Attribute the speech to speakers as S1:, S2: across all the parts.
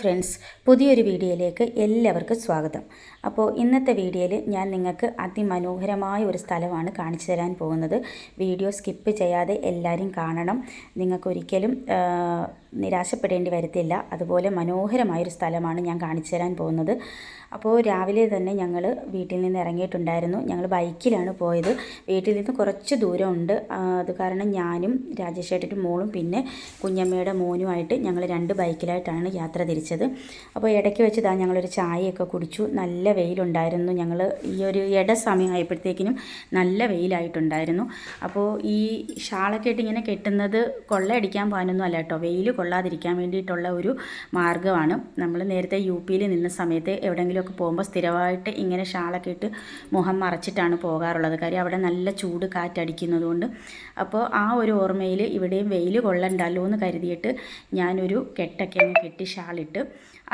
S1: Friends പുതിയൊരു വീഡിയോയിലേക്ക് എല്ലാവർക്കും സ്വാഗതം. അപ്പോൾ ഇന്നത്തെ വീഡിയോയിൽ ഞാൻ നിങ്ങൾക്ക് അതിമനോഹരമായ ഒരു സ്ഥലമാണ് കാണിച്ചു തരാൻ പോകുന്നത്. വീഡിയോ സ്കിപ്പ് ചെയ്യാതെ എല്ലാവരും കാണണം. നിങ്ങൾക്കൊരിക്കലും നിരാശപ്പെടേണ്ടി വരത്തില്ല. അതുപോലെ മനോഹരമായൊരു സ്ഥലമാണ് ഞാൻ കാണിച്ചു തരാൻ പോകുന്നത്. അപ്പോൾ രാവിലെ തന്നെ ഞങ്ങൾ വീട്ടിൽ നിന്ന് ഇറങ്ങിയിട്ടുണ്ടായിരുന്നു. ഞങ്ങൾ ബൈക്കിലാണ് പോയത്. വീട്ടിൽ നിന്ന് കുറച്ച് ദൂരമുണ്ട്. അത് കാരണം ഞാനും രാജേഷ് ഏട്ടനും മോളും പിന്നെ കുഞ്ഞമ്മയുടെ മോനുമായിട്ട് ഞങ്ങൾ രണ്ട് ബൈക്കിലായിട്ടാണ് യാത്ര തിരിച്ചത്. അപ്പോൾ ഇടയ്ക്ക് വെച്ച് ഇതാ ഞങ്ങളൊരു ചായയൊക്കെ കുടിച്ചു. നല്ല വെയിലുണ്ടായിരുന്നു. ഞങ്ങൾ ഈ ഒരു ഇട സമയമായപ്പോഴത്തേക്കിനും നല്ല വെയിലായിട്ടുണ്ടായിരുന്നു. അപ്പോൾ ഈ ഷാളൊക്കെ ഇട്ട് ഇങ്ങനെ കെട്ടുന്നത് കൊള്ളയടിക്കാൻ പോകാനൊന്നും അല്ല കേട്ടോ. വെയിൽ കൊള്ളാതിരിക്കാൻ വേണ്ടിയിട്ടുള്ള ഒരു മാർഗമാണ്. നമ്മൾ നേരത്തെ യു പിയിൽ നിന്ന സമയത്ത് എവിടെയെങ്കിലുമൊക്കെ പോകുമ്പോൾ സ്ഥിരമായിട്ട് ഇങ്ങനെ ഷാളൊക്കെ ഇട്ട് മുഖം മറച്ചിട്ടാണ് പോകാറുള്ളത്. കാര്യം അവിടെ നല്ല ചൂട് കാറ്റടിക്കുന്നതുകൊണ്ട്. അപ്പോൾ ആ ഒരു ഓർമ്മയിൽ ഇവിടെയും വെയിൽ കൊള്ളണ്ടല്ലോ എന്ന് കരുതിയിട്ട് ഞാനൊരു കെട്ടൊക്കെ അങ്ങ് കെട്ടി ഷാളിട്ട്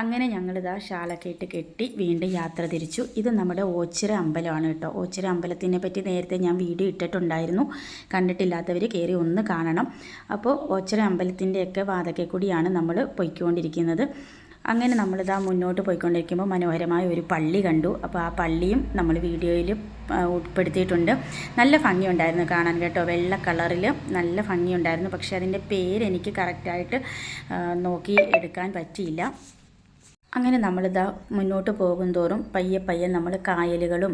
S1: അങ്ങനെ ഞങ്ങളിതാ ഷാളൊക്കെ ഇട്ട് കെട്ടി വീണ്ടും യാത്ര തിരിച്ചു. ഇത് നമ്മുടെ ഓച്ചിറ അമ്പലമാണ് കേട്ടോ. ഓച്ചിറ അമ്പലത്തിനെ പറ്റി നേരത്തെ ഞാൻ വീഡിയോ ഇട്ടിട്ടുണ്ടായിരുന്നു. കണ്ടിട്ടില്ലാത്തവർ കയറി ഒന്ന് കാണണം. അപ്പോൾ ഓച്ചിറ അമ്പലത്തിന്റെയൊക്കെ വാതക്കെ കൂടിയാണ് നമ്മൾ പൊയ്ക്കൊണ്ടിരിക്കുന്നത്. അങ്ങനെ നമ്മളിതാ മുന്നോട്ട് പോയിക്കൊണ്ടിരിക്കുമ്പോൾ മനോഹരമായ ഒരു പള്ളി കണ്ടു. അപ്പോൾ ആ പള്ളിയും നമ്മൾ വീഡിയോയിൽ ഉൾപ്പെടുത്തിയിട്ടുണ്ട്. നല്ല ഭംഗിയുണ്ടായിരുന്നു കാണാൻ കേട്ടോ. വെള്ള കളറിൽ നല്ല ഭംഗിയുണ്ടായിരുന്നു. പക്ഷേ അതിന്റെ പേര് എനിക്ക് കറക്റ്റായിട്ട് നോക്കി എടുക്കാൻ പറ്റിയില്ല. അങ്ങനെ നമ്മളിതാ മുന്നോട്ട് പോകും തോറും പയ്യെ പയ്യെ നമ്മൾ കായലുകളും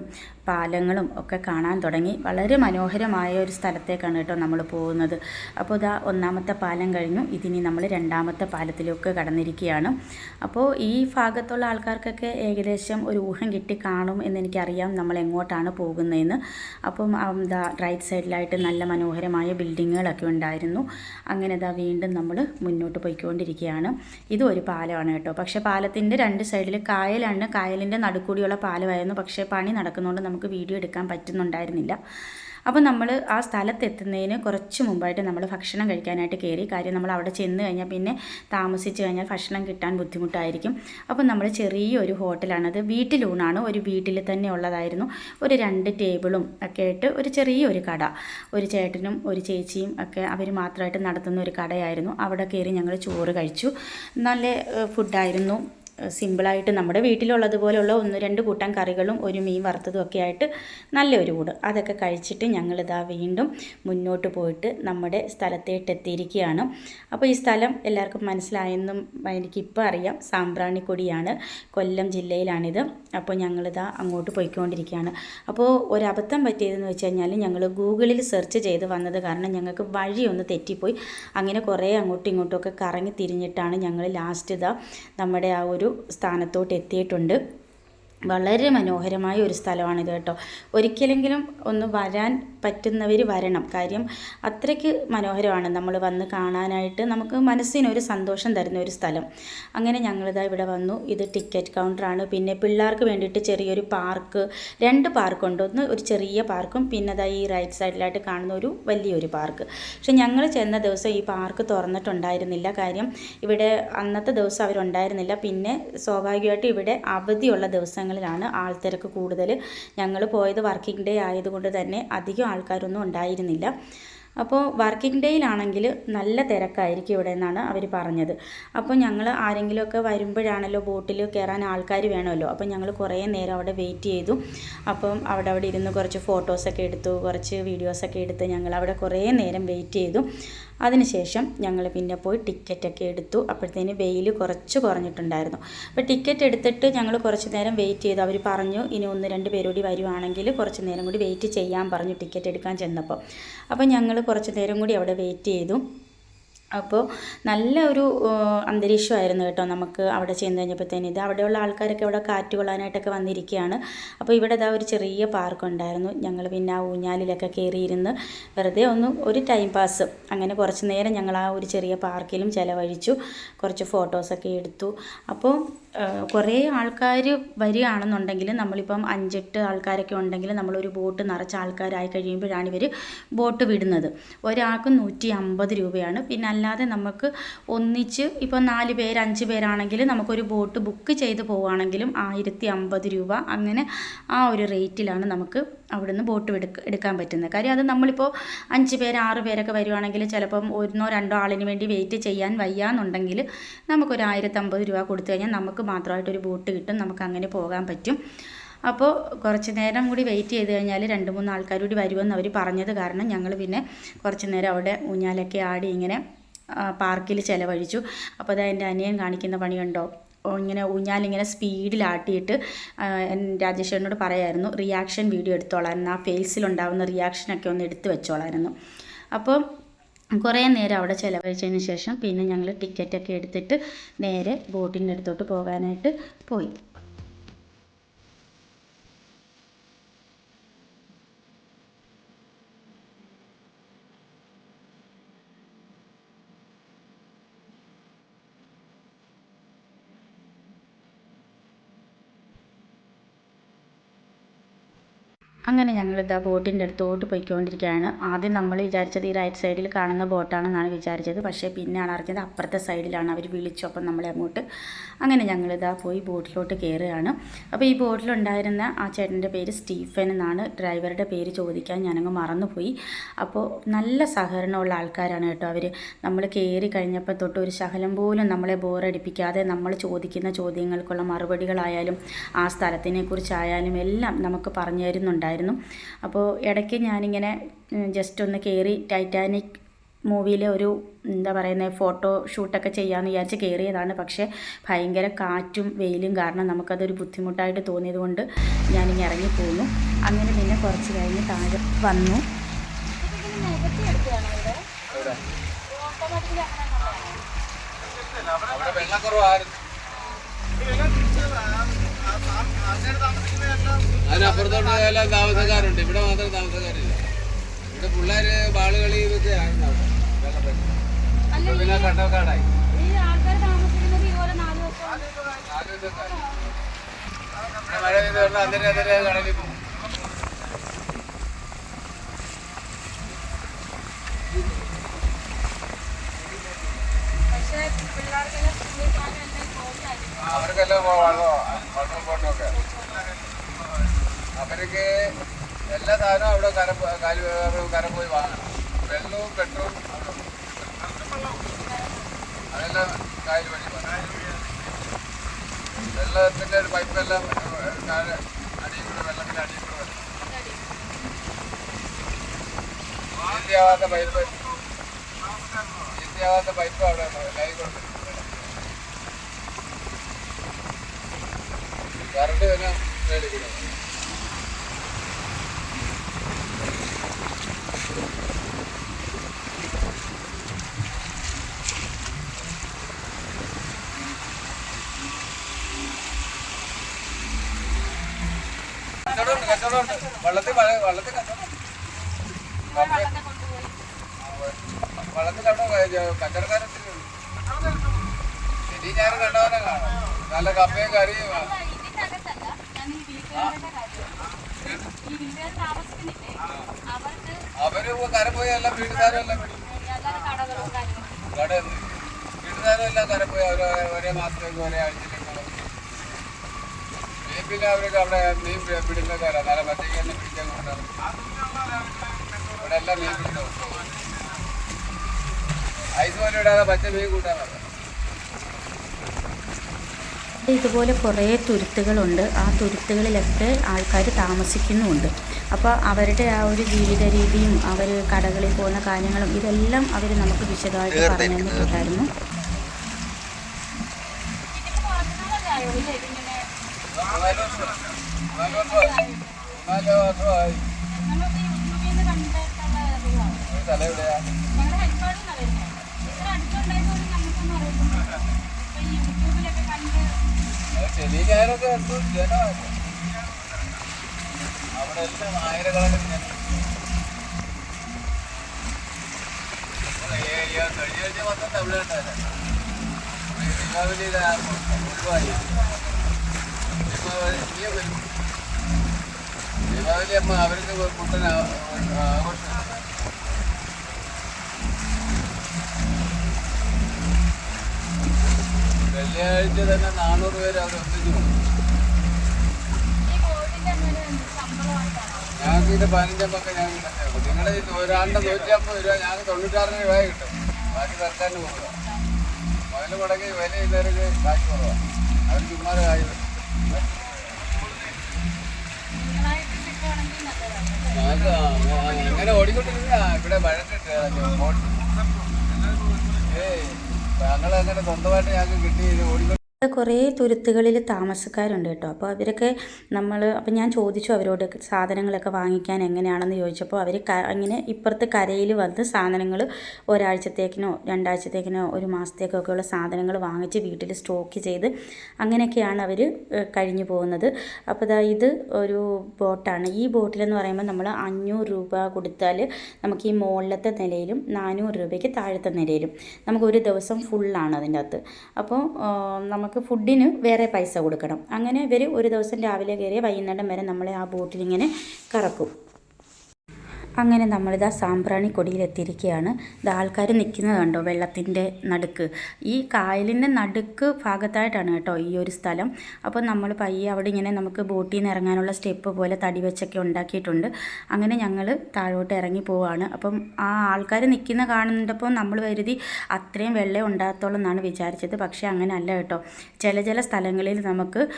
S1: പാലങ്ങളും ഒക്കെ കാണാൻ തുടങ്ങി. വളരെ മനോഹരമായ ഒരു സ്ഥലത്തേക്കാണ് കേട്ടോ നമ്മൾ പോകുന്നത്. അപ്പോൾ ഇതാ ഒന്നാമത്തെ പാലം കഴിഞ്ഞു. ഇതിനി നമ്മൾ രണ്ടാമത്തെ പാലത്തിലേക്ക് കടന്നിരിക്കുകയാണ്. അപ്പോൾ ഈ ഭാഗത്തുള്ള ആൾക്കാർക്കൊക്കെ ഏകദേശം ഒരു ഊഹം കിട്ടി കാണും എന്ന് എനിക്കറിയാം നമ്മൾ എങ്ങോട്ടാണ് പോകുന്നതെന്ന് അപ്പം എന്താ റൈറ്റ് സൈഡിലായിട്ട് നല്ല മനോഹരമായ ബിൽഡിങ്ങുകളൊക്കെ ഉണ്ടായിരുന്നു. അങ്ങനെ ഇതാ വീണ്ടും നമ്മൾ മുന്നോട്ട് പോയിക്കൊണ്ടിരിക്കുകയാണ്. ഇതും ഒരു പാലമാണ് കേട്ടോ. പക്ഷേ പാലത്തിന്റെ രണ്ട് സൈഡിൽ കായലാണ്. കായലിന്റെ നടുക്കൂടിയുള്ള പാലമായിരുന്നു. പക്ഷേ പണി നടക്കുന്നതുകൊണ്ട് നമുക്ക് വീഡിയോ എടുക്കാൻ പറ്റുന്നുണ്ടായിരുന്നില്ല. അപ്പോൾ നമ്മൾ ആ സ്ഥലത്തെത്തുന്നതിന് കുറച്ച് മുമ്പായിട്ട് നമ്മൾ ഭക്ഷണം കഴിക്കാനായിട്ട് കയറി. കാര്യം നമ്മൾ അവിടെ ചെന്ന് കഴിഞ്ഞാൽ പിന്നെ താമസിച്ച് കഴിഞ്ഞാൽ ഭക്ഷണം കിട്ടാൻ ബുദ്ധിമുട്ടായിരിക്കും. അപ്പോൾ നമ്മൾ ചെറിയൊരു ഹോട്ടലാണത് വീട്ടിലൂണാണ്. ഒരു വീട്ടിൽ തന്നെ ഉള്ളതായിരുന്നു. ഒരു രണ്ട് ടേബിളും ഒക്കെ ആയിട്ട് ഒരു ചെറിയൊരു കട. ഒരു ചേട്ടനും ഒരു ചേച്ചിയും ഒക്കെ അവർ മാത്രമായിട്ട് നടത്തുന്ന ഒരു കടയായിരുന്നു. അവിടെ കയറി ഞങ്ങൾ ചോറ് കഴിച്ചു. നല്ല ഫുഡായിരുന്നു സിമ്പിളായിട്ട് നമ്മുടെ വീട്ടിലുള്ളതുപോലെയുള്ള ഒന്ന് രണ്ട് കൂട്ടം കറികളും ഒരു മീൻ വറുത്തതും ഒക്കെ ആയിട്ട് നല്ലൊരു കൂട്. അതൊക്കെ കഴിച്ചിട്ട് ഞങ്ങളിതാ വീണ്ടും മുന്നോട്ട് പോയിട്ട് നമ്മുടെ സ്ഥലത്തേട്ട് എത്തിയിരിക്കുകയാണ്. അപ്പോൾ ഈ സ്ഥലം എല്ലാവർക്കും മനസ്സിലായെന്നും എനിക്കിപ്പോൾ അറിയാം. സാമ്പ്രാണിക്കൊടിയാണ്. കൊല്ലം ജില്ലയിലാണിത്. അപ്പോൾ ഞങ്ങളിതാ അങ്ങോട്ട് പോയിക്കൊണ്ടിരിക്കുകയാണ്. അപ്പോൾ ഒരബദ്ധം പറ്റിയതെന്ന് വെച്ച് കഴിഞ്ഞാൽ ഞങ്ങൾ ഗൂഗിളിൽ സെർച്ച് ചെയ്ത് വന്നത് കാരണം ഞങ്ങൾക്ക് വഴിയൊന്ന് തെറ്റിപ്പോയി. അങ്ങനെ കുറേ അങ്ങോട്ടും ഇങ്ങോട്ടും ഒക്കെ കറങ്ങി തിരിഞ്ഞിട്ടാണ് ഞങ്ങൾ ലാസ്റ്റ് ഇതാ നമ്മുടെ ആ ഒരു സ്ഥാനത്തോട്ട് എത്തിയിട്ടുണ്ട്. വളരെ മനോഹരമായ ഒരു സ്ഥലമാണിത് കേട്ടോ. ഒരിക്കലെങ്കിലും ഒന്ന് വരാൻ പറ്റുന്നവർ വരണം. കാര്യം അത്രയ്ക്ക് മനോഹരമാണ് നമ്മൾ വന്ന് കാണാനായിട്ട് നമുക്ക് മനസ്സിനൊരു സന്തോഷം തരുന്ന ഒരു സ്ഥലം. അങ്ങനെ ഞങ്ങളിതാ ഇവിടെ വന്നു. ഇത് ടിക്കറ്റ് കൗണ്ടറാണ്. പിന്നെ പിള്ളേർക്ക് വേണ്ടിയിട്ട് ചെറിയൊരു പാർക്ക് രണ്ട് പാർക്കുണ്ട്. ഒന്ന് ഒരു ചെറിയ പാർക്കും പിന്നെ അതാ ഈ റൈറ്റ് സൈഡിലായിട്ട് കാണുന്ന ഒരു വലിയൊരു പാർക്ക്. പക്ഷെ ഞങ്ങൾ ചെന്ന ദിവസം ഈ പാർക്ക് തുറന്നിട്ടുണ്ടായിരുന്നില്ല. കാര്യം ഇവിടെ അന്നത്തെ ദിവസം അവരുണ്ടായിരുന്നില്ല. പിന്നെ സ്വാഭാവികമായിട്ട് ഇവിടെ അവധിയുള്ള ദിവസങ്ങളിലാണ് ആൾത്തിരക്ക് കൂടുതൽ ഞങ്ങൾ പോയത് വർക്കിംഗ് ഡേ ആയതുകൊണ്ട് തന്നെ അധികം ആൾക്കാരൊന്നും ഉണ്ടായിരുന്നില്ല. അപ്പോൾ വർക്കിംഗ് ഡേയിലാണെങ്കിൽ നല്ല തിരക്കായിരിക്കും ഇവിടെ എന്നാണ് അവർ പറഞ്ഞത്. അപ്പോൾ ഞങ്ങൾ ആരെങ്കിലുമൊക്കെ വരുമ്പോഴാണല്ലോ ബോട്ടിൽ കയറാൻ ആൾക്കാർ വേണമല്ലോ. അപ്പോൾ ഞങ്ങൾ കുറേ നേരം അവിടെ വെയിറ്റ് ചെയ്തു. അപ്പം അവിടെ അവിടെ ഇരുന്ന് കുറച്ച് ഫോട്ടോസൊക്കെ എടുത്തു കുറച്ച് വീഡിയോസൊക്കെ എടുത്ത് ഞങ്ങൾ അവിടെ കുറേ നേരം വെയിറ്റ് ചെയ്തു. അതിനുശേഷം ഞങ്ങൾ പിന്നെ പോയി ടിക്കറ്റൊക്കെ എടുത്തു. അപ്പോഴത്തേന് വെയിൽ കുറച്ച് കുറഞ്ഞിട്ടുണ്ടായിരുന്നു. അപ്പോൾ ടിക്കറ്റ് എടുത്തിട്ട് ഞങ്ങൾ കുറച്ച് നേരം വെയിറ്റ് ചെയ്തു. അവർ പറഞ്ഞു ഇനി ഒന്ന് രണ്ട് പേരോടി വരുവാണെങ്കിൽ കുറച്ച് നേരം കൂടി വെയിറ്റ് ചെയ്യാൻ പറഞ്ഞു ടിക്കറ്റ് എടുക്കാൻ ചെന്നപ്പോൾ. അപ്പോൾ ഞങ്ങൾ കുറച്ച് നേരം കൂടി അവിടെ വെയിറ്റ് ചെയ്തു. അപ്പോൾ നല്ല ഒരു അന്തരീക്ഷമായിരുന്നു കേട്ടോ നമുക്ക് അവിടെ ചെന്ന് കഴിഞ്ഞപ്പോഴത്തേന്. ഇത് അവിടെയുള്ള ആൾക്കാരൊക്കെ ഇവിടെ കാറ്റ് കൊള്ളാനായിട്ടൊക്കെ വന്നിരിക്കുകയാണ്. അപ്പോൾ ഇവിടെ ഇതാ ഒരു ചെറിയ പാർക്ക് ഉണ്ടായിരുന്നു. ഞങ്ങൾ പിന്നെ ആ ഊഞ്ഞാലിലൊക്കെ കയറിയിരുന്ന് വെറുതെ ഒന്ന് ഒരു ടൈം പാസ് അങ്ങനെ കുറച്ച് നേരം ഞങ്ങൾ ആ ഒരു ചെറിയ പാർക്കിലും ചിലവഴിച്ചു. കുറച്ച് ഫോട്ടോസൊക്കെ എടുത്തു. അപ്പോൾ കുറേ ആൾക്കാർ വരികയാണെന്നുണ്ടെങ്കിൽ നമ്മളിപ്പം അഞ്ചെട്ട് ആൾക്കാരൊക്കെ ഉണ്ടെങ്കിൽ നമ്മളൊരു ബോട്ട് നിറച്ച ആൾക്കാരായി കഴിയുമ്പോഴാണ് ഇവർ ബോട്ട് വിടുന്നത്. ഒരാൾക്ക് നൂറ്റി അമ്പത് രൂപയാണ്. പിന്നെ അല്ലാതെ നമുക്ക് ഒന്നിച്ച് ഇപ്പോൾ നാല് പേര് അഞ്ച് പേരാണെങ്കിൽ നമുക്കൊരു ബോട്ട് ബുക്ക് ചെയ്ത് പോവുകയാണെങ്കിലും ആയിരത്തി അമ്പത് രൂപ അങ്ങനെ ആ ഒരു റേറ്റിലാണ് നമുക്ക് അവിടുന്ന് ബോട്ട് എടുക്ക എടുക്കാൻ പറ്റുന്നത്. കാര്യം അത് നമ്മളിപ്പോൾ അഞ്ച് പേര് ആറ് പേരൊക്കെ വരുവാണെങ്കിൽ ചിലപ്പം ഒന്നോ രണ്ടോ ആളിന് വേണ്ടി വെയിറ്റ് ചെയ്യാൻ വയ്യാന്നുണ്ടെങ്കിൽ നമുക്കൊരു ആയിരത്തമ്പത് രൂപ കൊടുത്തു കഴിഞ്ഞാൽ നമുക്ക് മാത്രമായിട്ടൊരു ബോട്ട് കിട്ടും. നമുക്ക് അങ്ങനെ പോകാൻ പറ്റും. അപ്പോൾ കുറച്ച് നേരം കൂടി വെയിറ്റ് ചെയ്ത് കഴിഞ്ഞാൽ രണ്ട് മൂന്ന് ആൾക്കാർ കൂടി വരുമെന്ന് അവർ പറഞ്ഞത് കാരണം ഞങ്ങൾ പിന്നെ കുറച്ച് നേരം അവിടെ ഊഞ്ഞാലൊക്കെ ആടി ഇങ്ങനെ പാർക്കിൽ ചിലവഴിച്ചു. അപ്പോൾ അതാ എന്റെ അനിയൻ കാണിക്കുന്ന പണി ഇങ്ങനെ ഊഞ്ഞാലിങ്ങനെ സ്പീഡിലാട്ടിയിട്ട് രാജേഷേട്ടനോട് പറയായിരുന്നു റിയാക്ഷൻ വീഡിയോ എടുത്തോളായിരുന്നു ആ ഫേസിലുണ്ടാവുന്ന റിയാക്ഷനൊക്കെ ഒന്ന് എടുത്തു വെച്ചോളായിരുന്നു. അപ്പോൾ കുറേ നേരം അവിടെ ചിലവഴിച്ചതിന് ശേഷം പിന്നെ ഞങ്ങൾ ടിക്കറ്റൊക്കെ എടുത്തിട്ട് നേരെ ബോട്ടിന്റെ അടുത്തോട്ട് പോകാനായിട്ട് പോയി. അങ്ങനെ ഞങ്ങൾ ഞങ്ങളിതാ ബോട്ടിന്റെ അടുത്തോട്ട് പോയിക്കൊണ്ടിരിക്കുകയാണ്. ആദ്യം നമ്മൾ വിചാരിച്ചത് ഈ റൈറ്റ് സൈഡിൽ കാണുന്ന ബോട്ടാണെന്നാണ് വിചാരിച്ചത്. പക്ഷേ പിന്നെയാണ് അറിഞ്ഞത് അപ്പുറത്തെ സൈഡിലാണ് അവർ വിളിച്ചു. അപ്പം നമ്മളെ അങ്ങോട്ട് അങ്ങനെ ഞങ്ങളിതാ പോയി ബോട്ടിലോട്ട് കയറുകയാണ്. അപ്പോൾ ഈ ബോട്ടിലുണ്ടായിരുന്ന ആ ചേട്ടന്റെ പേര് സ്റ്റീഫൻ എന്നാണ് ഡ്രൈവറുടെ പേര് ചോദിക്കാൻ ഞാനങ്ങ് മറന്നുപോയി. അപ്പോൾ നല്ല സഹകരണമുള്ള ആൾക്കാരാണ് കേട്ടോ അവർ. നമ്മൾ കയറി കഴിഞ്ഞപ്പോൾ തൊട്ട് ഒരു ശകലം പോലും നമ്മളെ ബോറടിപ്പിക്കാതെ നമ്മൾ ചോദിക്കുന്ന ചോദ്യങ്ങൾക്കുള്ള മറുപടികളായാലും ആ സ്ഥലത്തിനെക്കുറിച്ചായാലും എല്ലാം നമുക്ക് പറഞ്ഞു തരുന്നുണ്ടായിരുന്നു. അപ്പോൾ ഇടയ്ക്ക് ഞാനിങ്ങനെ ജസ്റ്റ് ഒന്ന് കയറി ടൈറ്റാനിക് മൂവിയിലെ ഒരു എന്താ പറയുന്നത് ഫോട്ടോ ഷൂട്ടൊക്കെ ചെയ്യാമെന്ന് വിചാരിച്ച് കയറിയതാണ് പക്ഷേ ഭയങ്കര കാറ്റും വെയിലും കാരണം നമുക്കതൊരു ബുദ്ധിമുട്ടായിട്ട് തോന്നിയത് കൊണ്ട് ഞാനിങ്ങനെ ഇറങ്ങിപ്പോന്നു അങ്ങനെ പിന്നെ കുറച്ച് കഴിഞ്ഞ് താഴെ വന്നു.
S2: അവിടെ വെള്ളക്കുറവായിരുന്നു അതിനപ്പുറത്തോട്ട് എല്ലാം താമസക്കാരുണ്ട് ഇവിടെ മാത്രം താമസക്കാരില്ല ഇവിടെ പിള്ളേര് ബാളുകളി ഇതൊക്കെ ആയിരുന്നു പിന്നെ മഴ പെയ്ത് വെള്ളം കടലിൽ പോകും അവർക്കെല്ലാം വെള്ളമോ വാട്ടർ ബോട്ടൊക്കെ അവർക്ക് എല്ലാ സാധനവും അവിടെ കര കാൽ കര പോയി വാങ്ങണം. വെള്ളവും പെട്രോളും. അതെല്ലാം കായൽ വഴി വെള്ളത്തിന്റെ ഒരു പൈപ്പെല്ലാം അടിയിൽ കൂടെ വെള്ളത്തിന്റെ അടിയിൽ കൂടെ വരണം ഈസിയാവാത്ത പൈപ്പ് ഈസിയാവാത്ത പൈപ്പ് അവിടെ ലൈൻ കൊടുക്കുന്നു കറണ്ട് തന്നെ മേളിൽ കൂടെ കച്ചവടമുണ്ട് കച്ചവടമുണ്ട് വള്ളത്തിൽ മഴ വള്ളത്തിൽ കച്ചവടം വള്ളത്തിൽ അവിടെ കച്ചവടക്കാരൻ ശരി ഞാനും കണ്ടവനെ കാണാം നല്ല കപ്പയും കറിയും അവർ കര പോയി എല്ലാം വീട്ടുകാരും എല്ലാം കട വീട്ടുകാരും എല്ലാം കര പോയി. അവർ ഒരേ മാസത്തേക്ക് ഒരേ ആഴ്ചയിലേക്ക് മീൻ പിന്നെ അവർക്ക് അവിടെ മീൻ പി- പിടുത്തക്കാരാ നല്ല മറ്റേക്ക് തന്നെ പിടിക്കാൻ കൊണ്ടാണ് ഇവിടെ എല്ലാം മീൻ പിടുത്തം ഐസ് പോലെ ഇടാതെ പച്ച മീൻ കൂട്ടാൻ
S1: ഇതുപോലെ കുറേ തുരുത്തുകളുണ്ട്. ആ തുരുത്തുകളിലൊക്കെ ആൾക്കാർ താമസിക്കുന്നുമുണ്ട്. അപ്പോൾ അവരുടെ ആ ഒരു ജീവിത രീതിയും അവർ കടകളിൽ പോകുന്ന കാര്യങ്ങളും ഇതെല്ലാം അവർ നമുക്ക് വിശദമായിട്ട് പറഞ്ഞു തന്നിട്ടുണ്ടായിരുന്നു.
S2: തല എവിടെയാ ഞങ്ങളുടെ വർഷമായി നാല് വർഷമായി ഈ സ്ഥലം എവിടെയാ അത് ശനി ഞായറൊക്കെ എന്ത് ജനമാണ് അവിടെ എല്ലാം ആയിരക്കണക്കിന് ജനം കഴിഞ്ഞ ആഴ്ച മൊത്തം തമിഴ്നാട്ടുകാരാണ്. ഈ ദീപാവലി ഇതാ ഒഴിവായി. ദീപാവലി വരും. ദീപാവലി അമ്മ അവർക്ക് വെള്ളിയാഴ്ച തന്നെ നാനൂറ് പേര് അവർ വന്നു. ഞങ്ങൾക്ക് ഇത് പതിനഞ്ചമ്പൊക്കെ ഞങ്ങൾ തന്നെ നിങ്ങളുടെ ഒരാളുടെ നൂറ്റമ്പത് രൂപ ഞങ്ങൾക്ക് തൊണ്ണൂറ്റാറ് രൂപ കിട്ടും. ബാക്കി സർക്കാരിന് കൊടുക്കുക മുതൽ മുടക്കി വില ഇതുവരെ കാശ് കുറവാണ് അവർ ചുമ്മാ കായ് ഇങ്ങനെ ഓടിക്കൊണ്ടിരുന്ന ഇവിടെ വഴക്കിട്ട് ഏയ് ഞങ്ങളങ്ങനെ സ്വന്തമായിട്ട് ഞങ്ങൾക്ക് കിട്ടി ഓടി
S1: കുറേ തുരുത്തുകളിൽ താമസക്കാരുണ്ട് കേട്ടോ. അപ്പോൾ അവരൊക്കെ നമ്മൾ അപ്പോൾ ഞാൻ ചോദിച്ചു അവരോട് സാധനങ്ങളൊക്കെ വാങ്ങിക്കാൻ എങ്ങനെയാണെന്ന് ചോദിച്ചപ്പോൾ അവർ അങ്ങനെ ഇപ്പുറത്തെ കരയിൽ വന്ന് സാധനങ്ങൾ ഒരാഴ്ചത്തേക്കിനോ രണ്ടാഴ്ചത്തേക്കിനോ ഒരു മാസത്തേക്കൊക്കെയുള്ള സാധനങ്ങൾ വാങ്ങിച്ച് വീട്ടിൽ സ്റ്റോക്ക് ചെയ്ത് അങ്ങനെയൊക്കെയാണ് അവർ കഴിഞ്ഞു പോകുന്നത്. അപ്പോൾ ദാ ഇത് ഒരു ബോട്ടാണ്. ഈ ബോട്ടിലെന്ന് പറയുമ്പോൾ നമ്മൾ അഞ്ഞൂറ് രൂപ കൊടുത്താൽ നമുക്ക് ഈ മുകളിലത്തെ നിലയിലും നാനൂറ് രൂപയ്ക്ക് താഴത്തെ നിലയിലും നമുക്ക് ഒരു ദിവസം ഫുള്ളാണ് അതിന്റെ അകത്ത്. അപ്പോൾ ആ, നമുക്ക് ഫുഡിന് വേറെ പൈസ കൊടുക്കണം. അങ്ങനെ ഇവർ ഒരു ദിവസം രാവിലെ കയറി വൈകുന്നേരം വരെ നമ്മളെ ആ ബോട്ടിലിങ്ങനെ കറക്കും. അങ്ങനെ നമ്മളിതാ സാമ്പ്രാണി കൊടിയിലെത്തിയിരിക്കുകയാണ്. ഇത് ആൾക്കാർ നിൽക്കുന്നത് കണ്ടോ? വെള്ളത്തിന്റെ നടുക്ക്. ഈ കായലിന്റെ നടുക്ക് ഭാഗത്തായിട്ടാണ് കേട്ടോ ഈ ഒരു സ്ഥലം. അപ്പോൾ നമ്മൾ പയ്യെ അവിടെ ഇങ്ങനെ നമുക്ക് ബോട്ടിൽ നിന്ന് ഇറങ്ങാനുള്ള സ്റ്റെപ്പ് പോലെ തടി വെച്ചൊക്കെ ഉണ്ടാക്കിയിട്ടുണ്ട്. അങ്ങനെ ഞങ്ങൾ താഴോട്ട് ഇറങ്ങി പോവാണ്. അപ്പം ആ ആൾക്കാർ നിൽക്കുന്ന കാണുന്നപ്പോൾ നമ്മൾ കരുതി അത്രയും വെള്ളം ഉണ്ടാകത്തുള്ളൂ എന്നാണ് വിചാരിച്ചത്. പക്ഷേ അങ്ങനെ അല്ല കേട്ടോ. ചില ചില സ്ഥലങ്ങളിൽ നമുക്ക്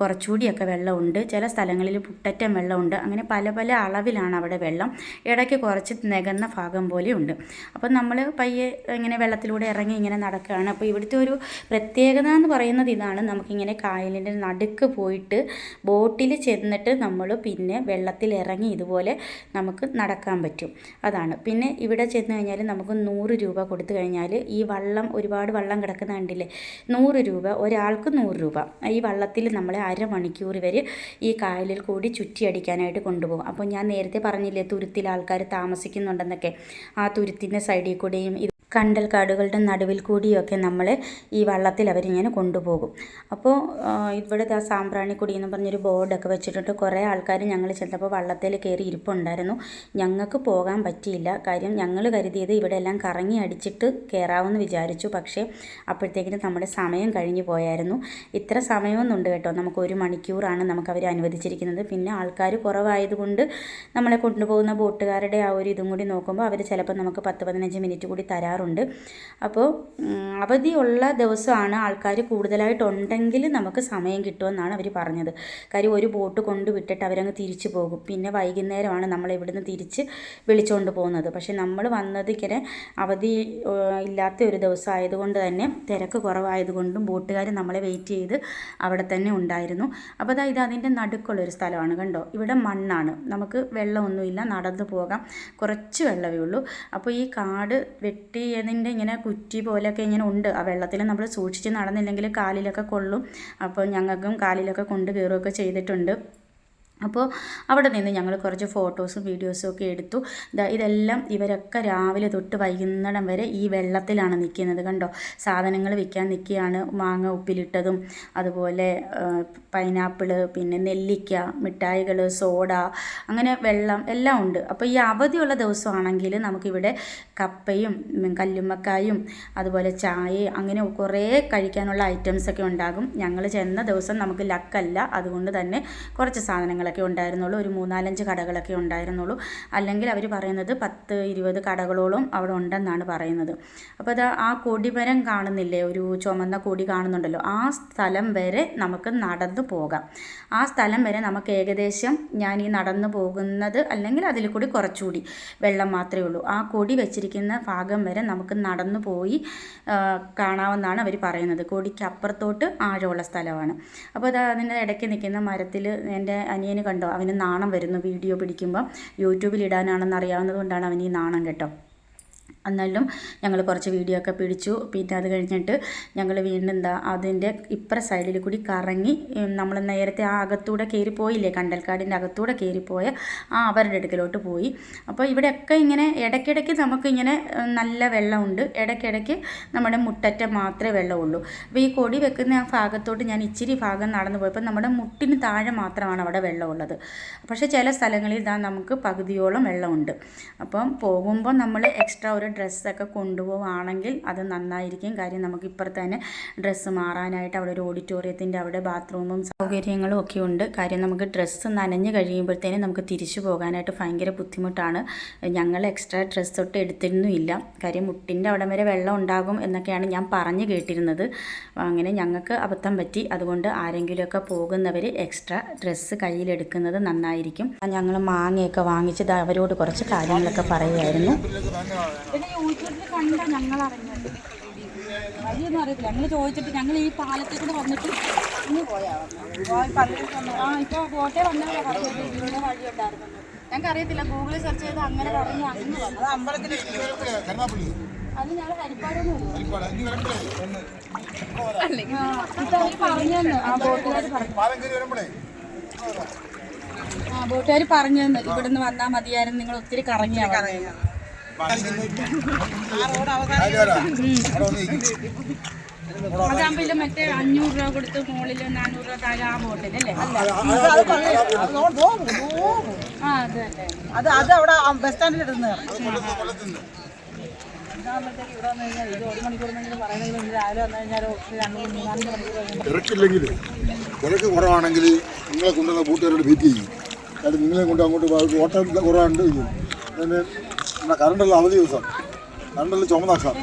S1: കുറച്ചുകൂടിയൊക്കെ വെള്ളമുണ്ട്. ചില സ്ഥലങ്ങളിൽ പുട്ടറ്റം വെള്ളമുണ്ട്. അങ്ങനെ പല പല അളവിലാണ് അവിടെ വെള്ളം. ഇടയ്ക്ക് കുറച്ച് നികന്ന ഭാഗം പോലെയുണ്ട്. അപ്പോൾ നമ്മൾ പയ്യെ ഇങ്ങനെ വെള്ളത്തിലൂടെ ഇറങ്ങി ഇങ്ങനെ നടക്കുകയാണ്. അപ്പോൾ ഇവിടുത്തെ ഒരു പ്രത്യേകത എന്ന് പറയുന്നത് ഇതാണ്. നമുക്കിങ്ങനെ കായലിന്റെ നടുക്ക് പോയിട്ട് ബോട്ടിൽ ചെന്നിട്ട് നമ്മൾ പിന്നെ വെള്ളത്തിൽ ഇറങ്ങി ഇതുപോലെ നമുക്ക് നടക്കാൻ പറ്റും. അതാണ്. പിന്നെ ഇവിടെ ചെന്ന് കഴിഞ്ഞാൽ നമുക്ക് നൂറ് രൂപ കൊടുത്തു കഴിഞ്ഞാൽ ഈ വള്ളം ഒരുപാട് വള്ളം കിടക്കുന്ന കണ്ടില്ലേ? നൂറ് രൂപ ഒരാൾക്ക് നൂറ് രൂപ. ഈ വള്ളത്തിൽ നമ്മളെ അരമണിക്കൂർ വരെ ഈ കായലിൽ കൂടി ചുറ്റിയടിക്കാനായിട്ട് കൊണ്ടുപോകും. അപ്പോൾ ഞാൻ നേരത്തെ പറഞ്ഞില്ലേ തുരുത്തിൽ ആൾക്കാർ താമസിക്കുന്നുണ്ടെന്നൊക്കെ ആ തുരുത്തിന്റെ സൈഡിൽ കൂടെയും കണ്ടൽ കാടുകളുടെ നടുവിൽ കൂടിയൊക്കെ നമ്മൾ ഈ വള്ളത്തിൽ അവരിങ്ങനെ കൊണ്ടുപോകും. അപ്പോൾ ആ, ഇവിടെ ദാ സാമ്പ്രാണിക്കുടി എന്ന് പറഞ്ഞൊരു ബോർഡൊക്കെ വെച്ചിട്ടുണ്ട്. കുറേ ആൾക്കാർ ഞങ്ങൾ ചെന്നപ്പോൾ വള്ളത്തിൽ കയറി ഇരിപ്പുണ്ടായിരുന്നു. ഞങ്ങൾക്ക് പോകാൻ പറ്റിയില്ല. കാര്യം ഞങ്ങൾ കരുതിയത് ഇവിടെ എല്ലാം കറങ്ങി അടിച്ചിട്ട് കയറാമെന്ന് വിചാരിച്ചു. പക്ഷേ അപ്പോഴത്തേക്കിനും നമ്മുടെ സമയം കഴിഞ്ഞു പോയായിരുന്നു. ഇത്ര സമയമൊന്നുണ്ട് കേട്ടോ. നമുക്ക് ഒരു മണിക്കൂറാണ് നമുക്ക് അവർ അനുവദിച്ചിരിക്കുന്നത്. പിന്നെ ആൾക്കാർ കുറവായതുകൊണ്ട് നമ്മളെ കൊണ്ടുപോകുന്ന ബോട്ടുകാരുടെ ആ ഒരു ഇതും കൂടി നോക്കുമ്പോൾ അവർ ചിലപ്പോൾ നമുക്ക് പത്ത് പതിനഞ്ച് മിനിറ്റ് കൂടി തരാറുണ്ട്. അപ്പോൾ ഉം, അവധിയുള്ള ദിവസമാണ് ആൾക്കാർ കൂടുതലായിട്ടുണ്ടെങ്കിൽ നമുക്ക് സമയം കിട്ടുമെന്നാണ് അവർ പറഞ്ഞത്. കാര്യം ഒരു ബോട്ട് കൊണ്ടുവിട്ടിട്ട് അവരങ്ങ് തിരിച്ചു പോകും. പിന്നെ വൈകുന്നേരമാണ് നമ്മൾ ഇവിടുന്ന് തിരിച്ച് വിളിച്ചുകൊണ്ട് പോകുന്നത്. പക്ഷേ നമ്മൾ വന്നത് ഇങ്ങനെ അവധി ഇല്ലാത്ത ഒരു ദിവസം ആയതുകൊണ്ട് തന്നെ തിരക്ക് കുറവായതുകൊണ്ടും ബോട്ടുകാർ നമ്മളെ വെയിറ്റ് ചെയ്ത് അവിടെ തന്നെ ഉണ്ടായിരുന്നു. അപ്പോൾ അതായത് അതിന്റെ നടുക്കുള്ളൊരു സ്ഥലമാണ് കണ്ടോ? ഇവിടെ മണ്ണാണ്. നമുക്ക് വെള്ളമൊന്നുമില്ല. നടന്നു പോകാം. കുറച്ച് വെള്ളമേ ഉള്ളൂ. അപ്പോൾ ഈ കാട് വെട്ടിയതിന്റെ ഇങ്ങനെ കുറ്റി പോലെയൊക്കെ ഇങ്ങനെ ഉണ്ട്. ആ വെള്ളത്തിൽ നമ്മൾ സൂക്ഷിച്ച് നടന്നില്ലെങ്കിൽ കാലിലൊക്കെ കൊള്ളും. അപ്പോൾ ഞങ്ങൾക്കും കാലിലൊക്കെ കൊണ്ട് കയറുകയൊക്കെ ചെയ്തിട്ടുണ്ട്. അപ്പോൾ അവിടെ നിന്ന് ഞങ്ങൾ കുറച്ച് ഫോട്ടോസും വീഡിയോസും ഒക്കെ എടുത്തു. ഇതെല്ലാം ഇവരൊക്കെ രാവിലെ തൊട്ട് വൈകുന്നേരം വരെ ഈ വെള്ളത്തിലാണ് നിൽക്കുന്നത് കണ്ടോ? സാധനങ്ങൾ വിൽക്കാൻ നിൽക്കുകയാണ്. മാങ്ങ ഉപ്പിലിട്ടതും അതുപോലെ പൈനാപ്പിൾ പിന്നെ നെല്ലിക്ക മിഠായികൾ സോഡ അങ്ങനെ വെള്ളം എല്ലാം ഉണ്ട്. അപ്പോൾ ഈ അവധിയുള്ള ദിവസമാണെങ്കിൽ നമുക്കിവിടെ കപ്പയും കല്ലുമ്മക്കായും അതുപോലെ ചായ അങ്ങനെ കുറേ കഴിക്കാനുള്ള ഐറ്റംസ് ഒക്കെ ഉണ്ടാകും. ഞങ്ങൾ ചെന്ന ദിവസം നമുക്ക് ലക്കല്ല. അതുകൊണ്ട് തന്നെ കുറച്ച് സാധനങ്ങളൊക്കെ ഉണ്ടായിരുന്നുള്ളൂ. ഒരു മൂന്നാലഞ്ച് കടകളൊക്കെ ഉണ്ടായിരുന്നുള്ളൂ. അല്ലെങ്കിൽ അവർ പറയുന്നത് പത്ത് ഇരുപത് കടകളോളം അവിടെ ഉണ്ടെന്നാണ് പറയുന്നത്. അപ്പോൾ അത് ആ കൊടിമരം കാണുന്നില്ലേ? ഒരു ചുമന്ന കൊടി കാണുന്നുണ്ടല്ലോ. ആ സ്ഥലം വരെ നമുക്ക് നടന്നു പോകാം. ആ സ്ഥലം വരെ നമുക്ക് ഏകദേശം ഞാൻ ഈ നടന്നു പോകുന്നത് അല്ലെങ്കിൽ അതിൽ കൂടി കുറച്ചുകൂടി വെള്ളം മാത്രമേ ഉള്ളൂ. ആ കൊടി വെച്ചിരിക്കുന്ന ഭാഗം വരെ നമുക്ക് നടന്നു പോയി കാണാമെന്നാണ് അവർ പറയുന്നത്. കൊടിക്ക് അപ്പുറത്തോട്ട് ആഴമുള്ള സ്ഥലമാണ്. അപ്പോൾ അത് അതിന്റെ ഇടയ്ക്ക് നിൽക്കുന്ന മരത്തിൽ എന്റെ അനിയന് കണ്ടോ? അവന് നാണം വരുന്നു. വീഡിയോ പിടിക്കുമ്പോൾ യൂട്യൂബിൽ ഇടാനാണെന്ന് അറിയാവുന്നത് കൊണ്ടാണ് ഈ നാണം കേട്ടോ. എന്നാലും ഞങ്ങൾ കുറച്ച് വീഡിയോ ഒക്കെ പിടിച്ചു. പിന്നെ അത് കഴിഞ്ഞിട്ട് ഞങ്ങൾ വീണ്ടും എന്താ അതിന്റെ ഇപ്പുറ സൈഡിൽ കൂടി കറങ്ങി നമ്മൾ നേരത്തെ ആ അകത്തൂടെ കയറിപ്പോയില്ലേ കണ്ടൽക്കാടിന്റെ അകത്തൂടെ കയറിപ്പോയ ആ അവരുടെ അടുക്കലോട്ട് പോയി. അപ്പോൾ ഇവിടെയൊക്കെ ഇങ്ങനെ ഇടയ്ക്കിടയ്ക്ക് നമുക്കിങ്ങനെ നല്ല വെള്ളമുണ്ട്. ഇടയ്ക്കിടയ്ക്ക് നമ്മുടെ മുട്ടറ്റം മാത്രമേ വെള്ളമുള്ളൂ. അപ്പോൾ ഈ കൊടി വെക്കുന്ന ആ ഭാഗത്തോട്ട് ഞാൻ ഇച്ചിരി ഭാഗം നടന്നു പോയപ്പോൾ നമ്മുടെ മുട്ടിന് താഴെ മാത്രമാണ് അവിടെ വെള്ളമുള്ളത്. പക്ഷേ ചില സ്ഥലങ്ങളിൽ ഇതാ നമുക്ക് പകുതിയോളം വെള്ളമുണ്ട്. അപ്പം പോകുമ്പോൾ നമ്മൾ എക്സ്ട്രാ ഒരു ഡ്രസ്സൊക്കെ കൊണ്ടുപോവുകയാണെങ്കിൽ അത് നന്നായിരിക്കും. കാര്യം നമുക്ക് ഇപ്പുറത്ത് തന്നെ ഡ്രസ്സ് മാറാനായിട്ട് അവിടെ ഒരു ഓഡിറ്റോറിയത്തിന്റെ അവിടെ ബാത്റൂമും സൗകര്യങ്ങളും ഒക്കെ ഉണ്ട്. കാര്യം നമുക്ക് ഡ്രസ്സ് നനഞ്ഞ് കഴിയുമ്പോഴത്തേനും നമുക്ക് തിരിച്ചു പോകാനായിട്ട് ഭയങ്കര ബുദ്ധിമുട്ടാണ്. ഞങ്ങൾ എക്സ്ട്രാ ഡ്രസ്സ് തൊട്ട് എടുത്തിരുന്നുമില്ല. കാര്യം മുട്ടിന്റെ അവിടം വരെ വെള്ളം ഉണ്ടാകും എന്നൊക്കെയാണ് ഞാൻ പറഞ്ഞു കേട്ടിരുന്നത്. അങ്ങനെ ഞങ്ങൾക്ക് അബദ്ധം പറ്റി. അതുകൊണ്ട് ആരെങ്കിലുമൊക്കെ പോകുന്നവർ എക്സ്ട്രാ ഡ്രസ്സ് കയ്യിലെടുക്കുന്നത് നന്നായിരിക്കും. ഞങ്ങൾ മാങ്ങയൊക്കെ വാങ്ങിച്ചത് അവരോട് കുറച്ച് കാര്യങ്ങളൊക്കെ പറയുമായിരുന്നു.
S3: പിന്നെ യൂട്യൂബിൽ കണ്ട ഞങ്ങൾ അറിഞ്ഞത് വഴിയൊന്നും അറിയത്തില്ല. ഞങ്ങൾ ചോദിച്ചിട്ട് ഞങ്ങൾ ഈ പാലത്തിൽ കൂടെ വന്നിട്ട് ഇന്ന് പോയാ വന്നത് ആ ഇപ്പൊ ബോട്ടേ വന്നവരാ പറഞ്ഞത്. ഇതിലൂടെ വഴി ഉണ്ടായിരുന്നു. ഞങ്ങൾക്ക് അറിയത്തില്ല ഗൂഗിളിൽ സെർച്ച് ചെയ്ത് അങ്ങനെ പറഞ്ഞ് അങ്ങ് വന്നത്
S4: അമ്പലത്തിൽ കരുനാപ്പള്ളി
S3: അത് ഞങ്ങൾ ഹരിപ്പാടൊന്നും പറഞ്ഞു ആ ബോട്ടുകാർ പറഞ്ഞു ആ ബോട്ടുകാർ പറഞ്ഞു ഇവിടുന്ന് വന്നാൽ മതിയായിരുന്നു. നിങ്ങൾ ഒത്തിരി കറങ്ങിയാ അതാകുമ്പോ ഇല്ല മറ്റേ അഞ്ഞൂറ് രൂപ കൊടുത്ത് മുകളിൽ നാനൂറ് രൂപ താഴെ ആ ബോട്ടിലല്ലേ ആ അത്
S5: അത് അത് അവിടെ ബസ് സ്റ്റാൻഡിൽ ഇത്
S4: തിരക്കില്ലെങ്കിൽ തിരക്ക് കുറവാണെങ്കിൽ നിങ്ങളെ കൊണ്ടുവന്ന കൂട്ടുകാരോട് ഭീറ്റ് ചെയ്യും അത് നിങ്ങളെ കൊണ്ട് അങ്ങോട്ട് ഓട്ടം കുറവാണ്ട് ചെയ്യും പിന്നെ കറണ്ടല്ല അവധി ദിവസം കറണ്ടുള്ള ചുമന്നാക്കാം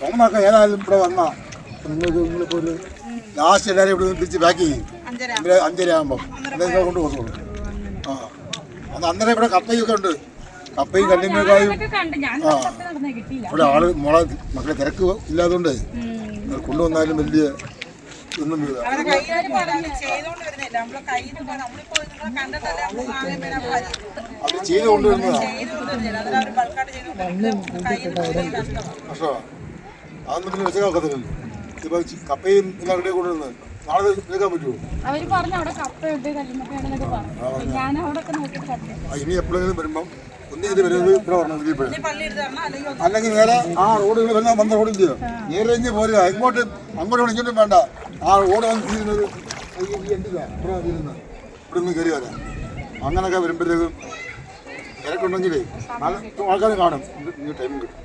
S4: ചുമന്നാക്കാം ഏതായാലും ഇവിടെ വന്നാൽ നിങ്ങൾക്ക് നിങ്ങളിപ്പോൾ ഒരു ലാസ്റ്റ് എല്ലാവരും ഇവിടെ തിരിച്ച് പാക്ക് ചെയ്യും അഞ്ചര ആകുമ്പോൾ കൊണ്ട് പോകുന്നുള്ളൂ ആ അന്ന് അന്നേരം ഇവിടെ കപ്പയൊക്കെ ഉണ്ട് കപ്പയും
S3: ഞാൻ
S4: ആ. ഇവിടെ ആൾ മോളെ മക്കളെ തിരക്ക് ഇല്ലാത്തതുകൊണ്ട് കൊണ്ടുവന്നാലും വലിയ അവർ ചെയ്ത് കൊണ്ടുവരുന്നതാ
S5: ചെയ്തോണ്ട് വരുന്നില്ല അതിൽ അവർ ബൾക്കായിട്ട് ചെയ്തോണ്ട് കഷ്ടമാണ്.
S4: കഷ്ടമാണ് അതൊന്നും പിന്നെ വെച്ചാൽ കപ്പയും എല്ലാം ഇവിടെ കൊണ്ടുവരുന്നത്
S3: അവർ പറഞ്ഞു അവിടെ കപ്പയുണ്ട് കല്ലുമ്മക്കാണെന്നൊക്കെ പറഞ്ഞു. ഞാൻ അവിടെ ഒക്കെ നോക്കിയിട്ട്
S4: ഇനി എപ്പോഴെങ്കിലും വരുമ്പം വരുന്നത്
S5: അല്ലെങ്കിൽ
S4: അല്ലെങ്കിൽ നേരെ ആ റോഡ് വരുന്ന വന്ന റോഡില്ലയോ നേരെ ഇഞ്ഞ് പോരുക ഇങ്ങോട്ട് അങ്ങോട്ട് ഇങ്ങോട്ടും വേണ്ട. ആ റോഡ് വന്ന് തീരുന്നത് ഇവിടെ തീരുന്നത് ഇവിടെ നിന്ന് കയറി വരാം. അങ്ങനെയൊക്കെ വരുമ്പോഴത്തേക്കും തിരക്കുണ്ടെങ്കിലേ ആൾക്കാരെ ആൾക്കാർ കാണും. ഇനി ടൈം കിട്ടും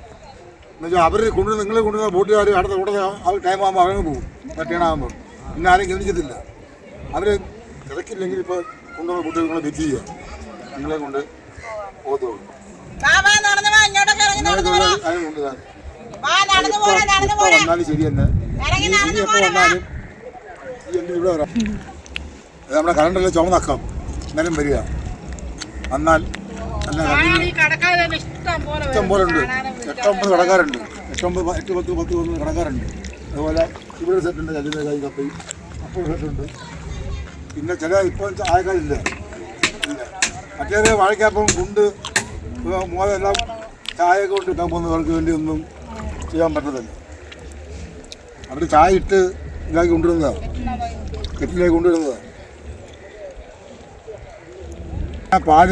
S4: എന്നുവെച്ചാൽ അവർ കൊണ്ടുവരുന്ന നിങ്ങളെ കൊണ്ടുവരുന്ന ബോട്ടുകാർ അടുത്ത കൂടെ ആ ടൈം ആകുമ്പോൾ അങ്ങനെ പോകും. പട്ടിയണാകുമ്പോൾ പിന്നെ ആരും ഗണിക്കത്തില്ല അവർ തിരക്കില്ലെങ്കിൽ ഇപ്പോൾ കൊണ്ടുവന്ന കുട്ടികളെ നിങ്ങളെ വെച്ച് ചെയ്യുക നിങ്ങളെ കൊണ്ട് വന്നാലും ശരി തന്നെ. ഇനി വന്നാലും ഇവിടെ വരാം. നമ്മുടെ കലണ്ടറിൽ ചുമന്നാക്കാം. നേരം വരിക.
S5: എന്നാൽ ഇഷ്ടം പോലെ
S4: ഉണ്ട്. എട്ടൊമ്പത് കടക്കാരുണ്ട്. എട്ടൊമ്പത് എട്ട് പത്ത് പത്ത് പതിനൊന്ന് കടക്കാരുണ്ട്. അതുപോലെ ഇവിടെ സെറ്റുണ്ട് കല്ലിനേക്കായും കപ്പയും. അപ്പോൾ സെറ്റുണ്ട്. പിന്നെ ചില ഇപ്പോൾ ആയക്കാലില്ല മറ്റേ മറ്റേത് വാഴയ്ക്കപ്പം കൊണ്ട് മോതെല്ലാം ചായയൊക്കെ കൊണ്ട് ഇട്ടാൻ പോകുന്നവർക്ക് വേണ്ടി ഒന്നും ചെയ്യാൻ പറ്റത്തില്ല. അവർ ചായ ഇട്ട് ഇതാക്കി കൊണ്ടുവരുന്നതാണ് കെറ്റിലേക്ക് കൊണ്ടുവരുന്നതാണ് ആ പാൽ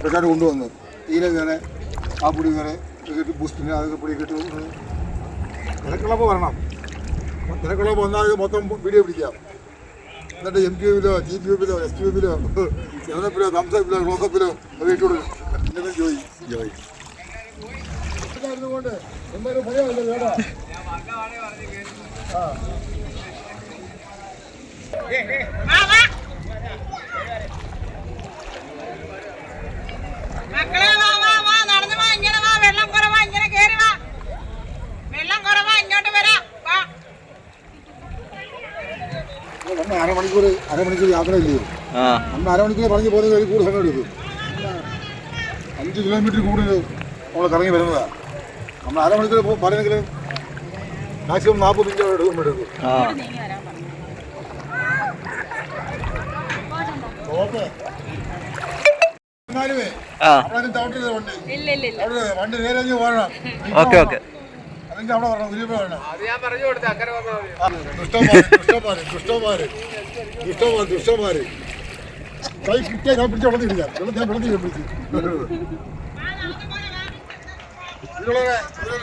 S4: പ്രചാരം കൊണ്ടുവന്നത് തീരെ വേറെ ആ പൊടി വേറെ ബൂസ്റ്റിന് അതൊക്കെ പൊടി കെട്ടി തിരക്കുള്ളപ്പോൾ വരണം. തിരക്കുള്ളപ്പോൾ വന്നാൽ മൊത്തം വീഡിയോ പിടിക്കാം. എന്നിട്ട് എം ടി വിയിലോ ജി പി വിയിലോ എസ് ടി വിയിലോ എവനപ്പിലോ തംസപ്പിലോ ക്ലോസപ്പിലോ അത് ഇട്ട് കൊടുക്കും എന്നിട്ട് ജോയി. ജോയി കൊണ്ട് എന്തൊരു ഭയമല്ലേ കേട്ടോ
S5: മക്കളെ വാ വാ വാ നടന്നു വാ ഇങ്ങനെ വാ വെള്ളം കുറവാ ഇങ്ങനെ കേറി വാ വെള്ളം കുറവാ ഇങ്ങോട്ട് വരാം വാ
S4: നമ്മൾ അരമണിക്കൂർ യാത്ര ഇല്ലേ നമ്മൾ അരമണിക്കൂർ പറഞ്ഞു പോകുന്നത് ഒരു കൂടുതൽ സമയം എടുക്കും അഞ്ച് കിലോമീറ്റർ കൂടുതൽ നമ്മൾ കറങ്ങി വരുന്നതാണ് നമ്മൾ അരമണിക്കൂർ പോ- പറയുന്നെങ്കിൽ മാക്സിമം നാൽപ്പത് മിനിറ്റ് എടുക്കുമ്പോൾ എടുക്കും. Okay
S6: okay.
S4: ദുഷ്ടന്മാര് കൈ കിട്ടിയാ ഞാൻ പിടിച്ച് വെള്ളത്തിൽ ഞാൻ വെള്ളത്തിൽ ഞാൻ വെള്ളത്തിൽ പിടിച്ചു.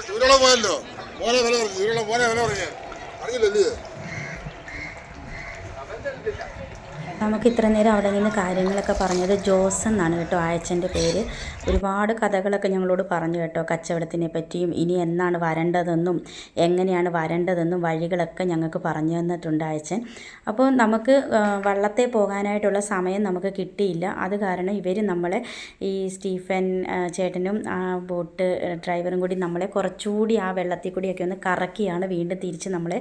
S4: ചൂരുള പോയല്ലോ. മോനെ വില പറഞ്ഞു ചൂരുള മോനെ വില പറഞ്ഞു അറിയില്ലല്ലേ
S1: നമുക്ക് ഇത്ര നേരം അവിടെ നിന്ന് കാര്യങ്ങളൊക്കെ പറഞ്ഞത് ജോസ് എന്നാണ് കേട്ടോ ആയച്ചന്റെ പേര്. ഒരുപാട് കഥകളൊക്കെ ഞങ്ങളോട് പറഞ്ഞു കേട്ടോ കച്ചവടത്തിനെ പറ്റിയും ഇനി എന്നാണ് വരേണ്ടതെന്നും എങ്ങനെയാണ് വരേണ്ടതെന്നും വഴികളൊക്കെ ഞങ്ങൾക്ക് പറഞ്ഞു തന്നിട്ടുണ്ട് ആയച്ചൻ അപ്പോൾ നമുക്ക് വള്ളത്തെ പോകാനായിട്ടുള്ള സമയം നമുക്ക് കിട്ടിയില്ല. അത് കാരണം ഇവർ നമ്മളെ ഈ സ്റ്റീഫൻ ചേട്ടനും ആ ബോട്ട് ഡ്രൈവറും കൂടി നമ്മളെ കുറച്ചുകൂടി ആ വെള്ളത്തിൽ കൂടിയൊക്കെ ഒന്ന് കറക്കിയാണ് വീണ്ടും തിരിച്ച് നമ്മളെ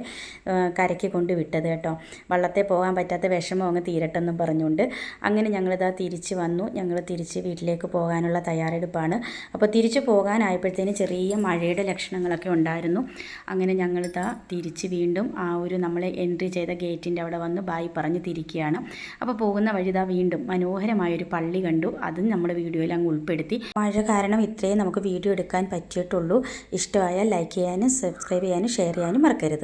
S1: കരയ്ക്ക് കൊണ്ട് വിട്ടത് കേട്ടോ. വള്ളത്തെ പോകാൻ പറ്റാത്ത വിഷമം അങ്ങ് തീരട്ടെന്നും പറഞ്ഞുകൊണ്ട് അങ്ങനെ ഞങ്ങളിതാ തിരിച്ച് വന്നു. ഞങ്ങൾ തിരിച്ച് വീട്ടിലേക്ക് പോകാനുള്ള തയ്യാറെടുപ്പാണ്. അപ്പോൾ തിരിച്ച് പോകാനായപ്പോഴത്തേന് ചെറിയ മഴയുടെ ലക്ഷണങ്ങളൊക്കെ ഉണ്ടായിരുന്നു. അങ്ങനെ ഞങ്ങളിതാ തിരിച്ച് വീണ്ടും ആ ഒരു നമ്മൾ എൻട്രി ചെയ്ത ഗേറ്റിന്റെ അവിടെ വന്ന് ബായി പറഞ്ഞ് തിരിക്കുകയാണ്. അപ്പോൾ പോകുന്ന വഴിതാ വീണ്ടും മനോഹരമായൊരു പള്ളി കണ്ടു. അതും നമ്മുടെ വീഡിയോയിൽ അങ്ങ് ഉൾപ്പെടുത്തി. മഴ കാരണം ഇത്രയും നമുക്ക് വീഡിയോ എടുക്കാൻ പറ്റിയിട്ടുള്ളൂ. ഇഷ്ടമായാൽ ലൈക്ക് ചെയ്യാനും സബ്സ്ക്രൈബ് ചെയ്യാനും ഷെയർ ചെയ്യാനും മറക്കരുത്.